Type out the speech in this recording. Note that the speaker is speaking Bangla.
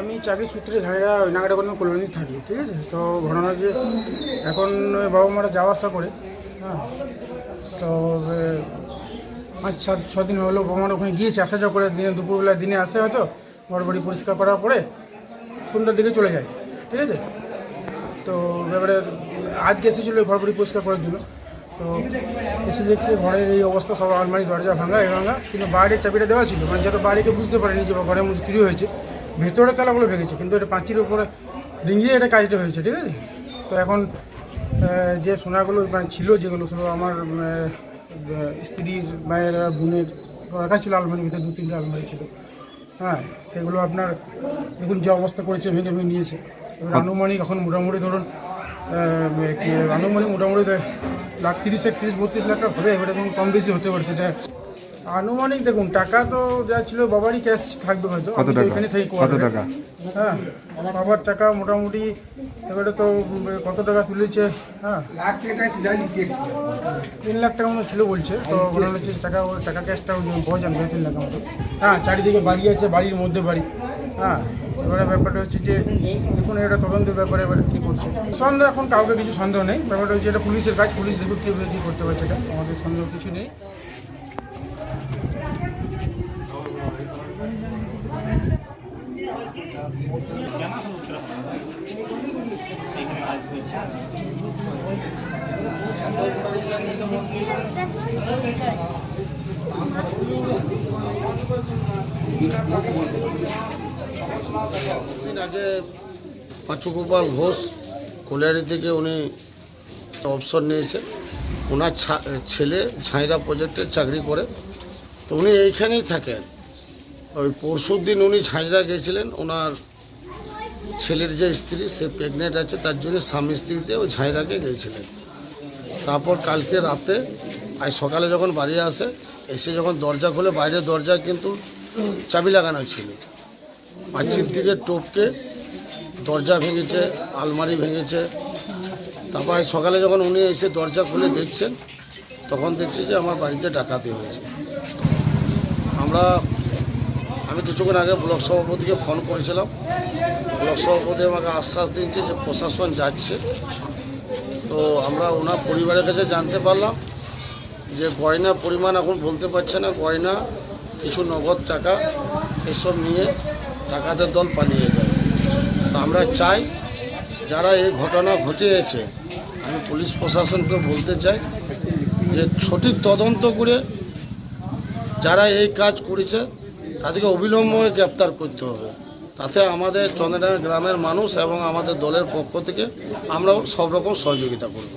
আমি চাকরি সূত্রে ঝাড়া ওইনাগাটা করলাম কলোনি থাকি, ঠিক আছে? তো ঘটনা যে এখন বাবা মারা যাওয়া আসা করে হ্যাঁ? তো পাঁচ, সাত ছ দিন হলো বাবা মারা ওখানে গিয়েছে। আসা যাওয়া করে দিনে দুপুরবেলা দিনে আসে হয়তো ঘর বাড়ি পরিষ্কার করার পরে সন্ধ্যার দিকে চলে যায়। ঠিক আছে? তো এবারে আজকে এসেছিল ঘর বাড়ি পরিষ্কার করার জন্য। তো এসে দেখছে ঘরের এই অবস্থা সব আলমারি, দরজা ভাঙা, এ ভাঙা, কিন্তু বাইরের চাবিটা দেওয়া ছিল। মানে যত বাড়িতে বুঝতে পারেনি যে ঘরের মধ্যে চুরি হয়েছে, ভেতরে তালাগুলো ভেঙেছে, কিন্তু এটা পাঁচির উপরে ডিঙ্গিয়ে এটা কাজটা হয়েছে, ঠিক আছে? তো এখন যে সোনাগুলো মানে ছিল, যেগুলো সব আমার স্ত্রীর মায়ের বোনের রাখা ছিল আলমারির ভিতরে দু তিনটে আলমারি ছিল। হ্যাঁ সেগুলো আপনার দেখুন যে অবস্থা করেছে ভেঙে ভেঙে নিয়েছে। এবার আনুমানিক এখন মোটামুটি ধরুন কি আনুমানিক মোটামুটি লাখ তিরিশ একত্রিশ বত্রিশ লাখ টাকা হবে এবারে কম বেশি হতে পারে সেটা আনুমানিক দেখুন টাকা তো যা ছিল বাবারই ক্যাশ থাকবে হয়তো কত টাকা? এখানে থেকে কত টাকা? হ্যাঁ বাবার টাকা মোটামুটি এবারে তো কত টাকা তুলেছে হ্যাঁ? তিন লাখ টাকা মতো ছিল বলছে তো মনে হচ্ছে টাকা ওই টাকা ক্যাশটা পাওয়া যাবে দু তিন লাখ মতো। হ্যাঁ চারিদিকে বাড়ি আছে বাড়ির মধ্যে বাড়ি। হ্যাঁ এবারে ব্যাপারটা হচ্ছে যে দেখুন এটা তদন্তের ব্যাপারে এবারে কী করছে। সন্দেহ এখন কাউকে কিছু সন্দেহ নেই ব্যাপারটা হচ্ছে এটা পুলিশের কাজ পুলিশ দেখুক কীভাবে কী করতে পারছে এটা আমাদের সন্দেহ কিছু নেই। আগে পাঁচুগোপাল ঘোষ কলিয়ারি থেকে উনি অবসর নিয়েছে। ওনার ছেলে ঝাঁইরা প্রজেক্টে চাকরি করে। তো উনি এইখানেই থাকেন। ওই পরশুর দিন উনি ঝাঁঝরা গিয়েছিলেন ওনার ছেলের যে স্ত্রী সে প্রেগনেন্ট আছে, তার জন্য স্বামী স্ত্রীতে ওই ঝাঁইরাকে গিয়েছিলেন তারপর কালকে রাতে, আজ সকালে যখন বাড়ি আসে, এসে যখন দরজা খুলে বাইরের দরজা কিন্তু চাবি লাগানো ছিল। পাঁচির দিকে টোপকে দরজা ভেঙেছে, আলমারি ভেঙেছে। তারপর সকালে যখন উনি এসে দরজা খুলে দেখছেন, তখন দেখছি যে আমার বাড়িতে ডাকাতি হয়েছে। আমরা আমি কিছুক্ষণ আগে ব্লক সভাপতিকে ফোন করেছিলাম। ব্লক সভাপতি আমাকে আশ্বাস দিচ্ছে যে প্রশাসন যাচ্ছে। তো আমরা ওনার পরিবারের কাছে জানতে পারলাম যে গয়না পরিমাণ এখন বলতে পারছে না, গয়না, কিছু নগদ টাকা এসব নিয়ে টাকাদের দল পালিয়ে যায়। তো আমরা চাই যারা এই ঘটনা ঘটিয়েছে, আমি পুলিশ প্রশাসনকে বলতে চাই যে সঠিক তদন্ত করে যারা এই কাজ করেছে তাদেরকে অবিলম্বে গ্রেপ্তার করতে হবে। তাতে আমাদের চন্দ্রডাঙ্গা গ্রামের মানুষ এবং আমাদের দলের পক্ষ থেকে আমরাও সব রকম সহযোগিতা করব।